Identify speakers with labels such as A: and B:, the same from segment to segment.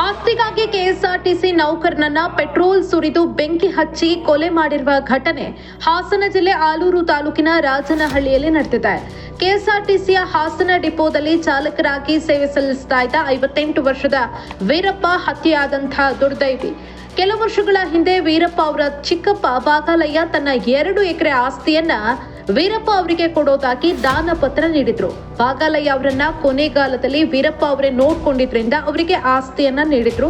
A: ಆಸ್ತಿಗಾಗಿ KSRTC ನೌಕರನನ್ನ petrol ಸುರಿದು ಬೆಂಕಿ ಹಚ್ಚಿ ಕೊಲೆ ಮಾಡಿರುವ ಘಟನೆ ಹಾಸನ ಜಿಲ್ಲೆ ಆಲೂರು ತಾಲೂಕಿನ ರಾಜನಹಳ್ಳಿಯಲ್ಲಿ ನಡೆದಿದೆ. ಕೆಎಸ್ಆರ್ಟಿಸಿಯ ಹಾಸನ ಡಿಪೋದಲ್ಲಿ ಚಾಲಕರಾಗಿ ಸೇವೆ ಸಲ್ಲಿಸುತ್ತಾ ಇದ್ದ ಐವತ್ತೆಂಟು ವರ್ಷದ ವೀರಪ್ಪ ಹತ್ಯೆಯಾದಂತಹ ದುರ್ದೈವಿ. ಕೆಲ ವರ್ಷಗಳ ಹಿಂದೆ ವೀರಪ್ಪ ಅವರ ಚಿಕ್ಕಪ್ಪ ಬಾಗಾಲಯ್ಯ ತನ್ನ ಎರಡು ಎಕರೆ ಆಸ್ತಿಯನ್ನ ವೀರಪ್ಪ ಅವರಿಗೆ ಕೊಡೋದಾಗಿ ದಾನ ಪತ್ರ ನೀಡಿದ್ರು. ಬಾಗಾಲಯ್ಯ ಅವರನ್ನ ಕೊನೆಗಾಲದಲ್ಲಿ ವೀರಪ್ಪ ಅವರೇ ನೋಡ್ಕೊಂಡಿದ್ರಿಂದ ಅವರಿಗೆ ಆಸ್ತಿಯನ್ನ ನೀಡಿದ್ರು.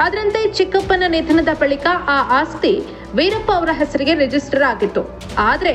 A: ಅದರಂತೆ ಚಿಕ್ಕಪ್ಪನ ನಿಧನದ ಬಳಿಕ ಆ ಆಸ್ತಿ ವೀರಪ್ಪ ಅವರ ಹೆಸರಿಗೆ ರಿಜಿಸ್ಟರ್ ಆಗಿತ್ತು. ಆದ್ರೆ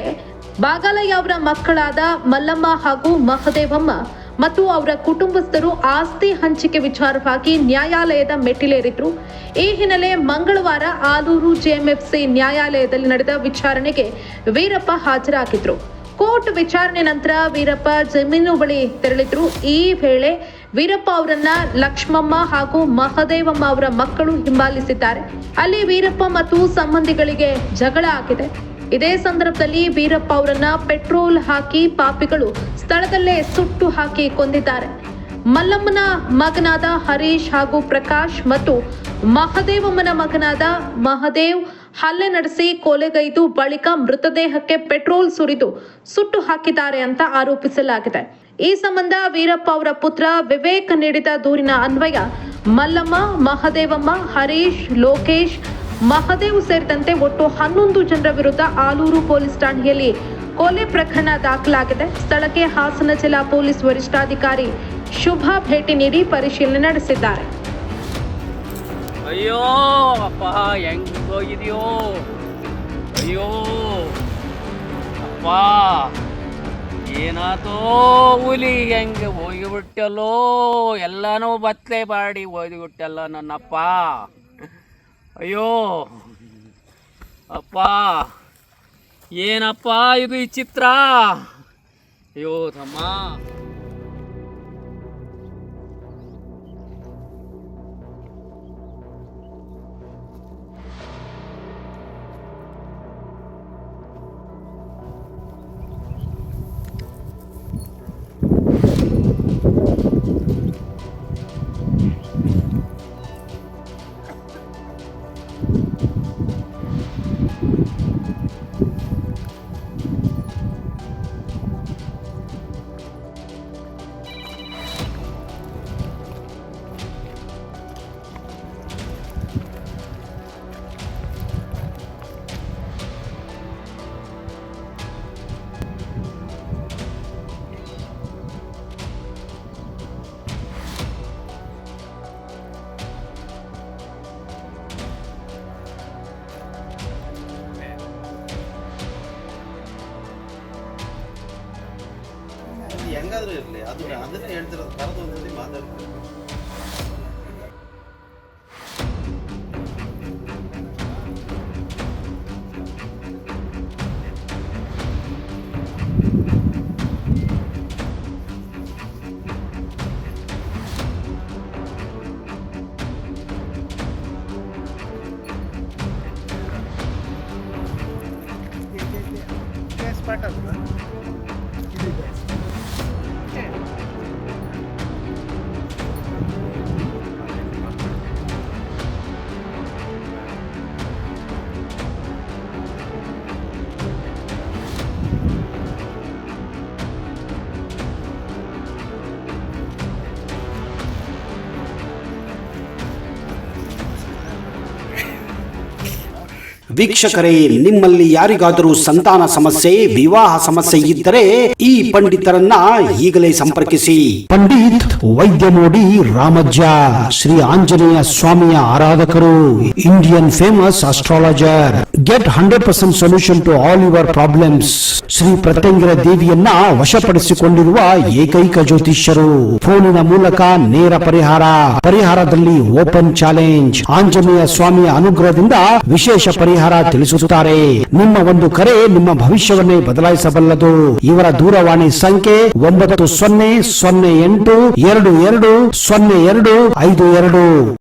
A: ಬಾಗಾಲಯ್ಯ ಅವರ ಮಕ್ಕಳಾದ ಮಲ್ಲಮ್ಮ ಹಾಗೂ ಮಹದೇವಮ್ಮ ಮತ್ತು ಅವರ ಕುಟುಂಬಸ್ಥರು ಆಸ್ತಿ ಹಂಚಿಕೆ ವಿಚಾರವಾಗಿ ನ್ಯಾಯಾಲಯದ ಮೆಟ್ಟಿಲೇರಿದ್ರು. ಈ ಹಿನ್ನೆಲೆ ಮಂಗಳವಾರ ಆಲೂರು ಜೆಎಂಎಫ್ಸಿ ನ್ಯಾಯಾಲಯದಲ್ಲಿ ನಡೆದ ವಿಚಾರಣೆಗೆ ವೀರಪ್ಪ ಹಾಜರಾಗಿದ್ರು. ಕೋರ್ಟ್ ವಿಚಾರಣೆ ನಂತರ ವೀರಪ್ಪ ಜಮೀನು ಬಳಿ ತೆರಳಿದ್ರು. ಈ ವೇಳೆ ವೀರಪ್ಪ ಅವರನ್ನ ಲಕ್ಷ್ಮಮ್ಮ ಹಾಗೂ ಮಹದೇವಮ್ಮ ಅವರ ಮಕ್ಕಳು ಹಿಂಬಾಲಿಸಿದ್ದಾರೆ. ಅಲ್ಲಿ ವೀರಪ್ಪ ಮತ್ತು ಸಂಬಂಧಿಗಳಿಗೆ ಜಗಳ ಆಗಿದೆ. ಇದೇ ಸಂದರ್ಭದಲ್ಲಿ ವೀರಪ್ಪ ಅವರನ್ನ ಪೆಟ್ರೋಲ್ ಹಾಕಿ ಪಾಪಿಗಳು ಸ್ಥಳದಲ್ಲೇ ಸುಟ್ಟು ಹಾಕಿ ಕೊಂದಿದ್ದಾರೆ. ಮಲ್ಲಮ್ಮನ ಮಗನಾದ ಹರೀಶ್ ಹಾಗೂ ಪ್ರಕಾಶ್ ಮತ್ತು ಮಹದೇವಮ್ಮನ ಮಗನಾದ ಮಹದೇವ್ ಹಲ್ಲೆ ನಡೆಸಿ ಕೊಲೆಗೈದು ಬಳಿಕ ಮೃತದೇಹಕ್ಕೆ ಪೆಟ್ರೋಲ್ ಸುರಿದು ಸುಟ್ಟು ಹಾಕಿದ್ದಾರೆ ಅಂತ ಆರೋಪಿಸಲಾಗಿದೆ. ಈ ಸಂಬಂಧ ವೀರಪ್ಪ ಅವರ ಪುತ್ರ ವಿವೇಕ್ ನೀಡಿದ ದೂರಿನ ಅನ್ವಯ ಮಲ್ಲಮ್ಮ, ಮಹದೇವಮ್ಮ, ಹರೀಶ್, ಲೋಕೇಶ್ ಮಹದೇವ್ ಸೇರಿದಂತೆ ಒಟ್ಟು ಹನ್ನೊಂದು ಜನರ ವಿರುದ್ಧ ಆಲೂರು ಪೊಲೀಸ್ ಠಾಣೆಯಲ್ಲಿ ಕೊಲೆ ಪ್ರಕರಣ ದಾಖಲಾಗಿದೆ. ಸ್ಥಳಕ್ಕೆ ಹಾಸನ ಜಿಲ್ಲಾ ಪೊಲೀಸ್ ವರಿಷ್ಠಾಧಿಕಾರಿ ಶುಭ ಭೇಟಿ ನೀಡಿ ಪರಿಶೀಲನೆ ನಡೆಸಿದ್ದಾರೆ.
B: ಅಯ್ಯೋ, ಅಪ್ಪ, ಹೆಂಗ್ ಹೋಗಿದೆಯೋ ಅಯ್ಯೋ, ಅಪ್ಪ, ಏನಾತೋ ಹುಲಿ ಹೆಂಗೆ ಹೋಗಿಬಿಟ್ಟಲ್ಲೋ? ಎಲ್ಲಾನು ಬತ್ತೆ ಬಾಡಿ ಹೋಗಿಬಿಟ್ಟಲ್ಲ ನನ್ನಪ್ಪ. ಅಯ್ಯೋ. ಅಪ್ಪ. ಏನಪ್ಪ ಇದು ಈ ಚಿತ್ರ? ಅಯ್ಯೋ ತಮ್ಮ.
C: ಹೆಂಗಾದ್ರೂ ಇರಲಿ ಅದು ಅದನ್ನೇ ಹೇಳ್ತಿರೋದು ಕರೆದು ಒಂದ್ಸತಿ ಮಾತಾಡ್ತೀವಿ
D: ವೀಕ್ಷಕರೇ, ನಿಮ್ಮಲ್ಲಿ ಯಾರಿಗಾದರೂ ಸಂತಾನ ಸಮಸ್ಯೆ, ವಿವಾಹ ಸಮಸ್ಯೆ ಇದ್ದರೆ ಈ ಪಂಡಿತರನ್ನ ಈಗಲೇ ಸಂಪರ್ಕಿಸಿ. ಪಂಡಿತ್ ವೈದ್ಯ ನೋಡಿ ರಾಮಜ್ಜ ಶ್ರೀ ಆಂಜನೇಯ ಸ್ವಾಮಿಯ ಆರಾಧಕರು, Indian famous astrologer. Get hundred percent solution to all your problems Shri Pratyangira ದೇವಿಯನ್ನ ವಶಪಡಿಸಿಕೊಂಡಿರುವ ಏಕೈಕ ಜ್ಯೋತಿಷ್ಯರು. ಫೋನಿನ ಮೂಲಕ ನೇರ ಪರಿಹಾರ. ಪರಿಹಾರದಲ್ಲಿ ಓಪನ್ ಚಾಲೆಂಜ್. ಆಂಜನೇಯ ಸ್ವಾಮಿಯ ಅನುಗ್ರಹದಿಂದ ವಿಶೇಷ ಪರಿಹಾರ ತಿಳಿಸುತ್ತಾರೆ. ನಿಮ್ಮ ಒಂದು ಕರೆ ನಿಮ್ಮ ಭವಿಷ್ಯವನ್ನೇ ಬದಲಾಯಿಸಬಲ್ಲದು. ಇವರ ದೂರವಾಣಿ ಸಂಖ್ಯೆ ಒಂಬತ್ತು ಸೊನ್ನೆ ಸೊನ್ನೆ ಎಂಟು ಎರಡು ಎರಡು ಸೊನ್ನೆ ಎರಡು ಐದು ಎರಡು.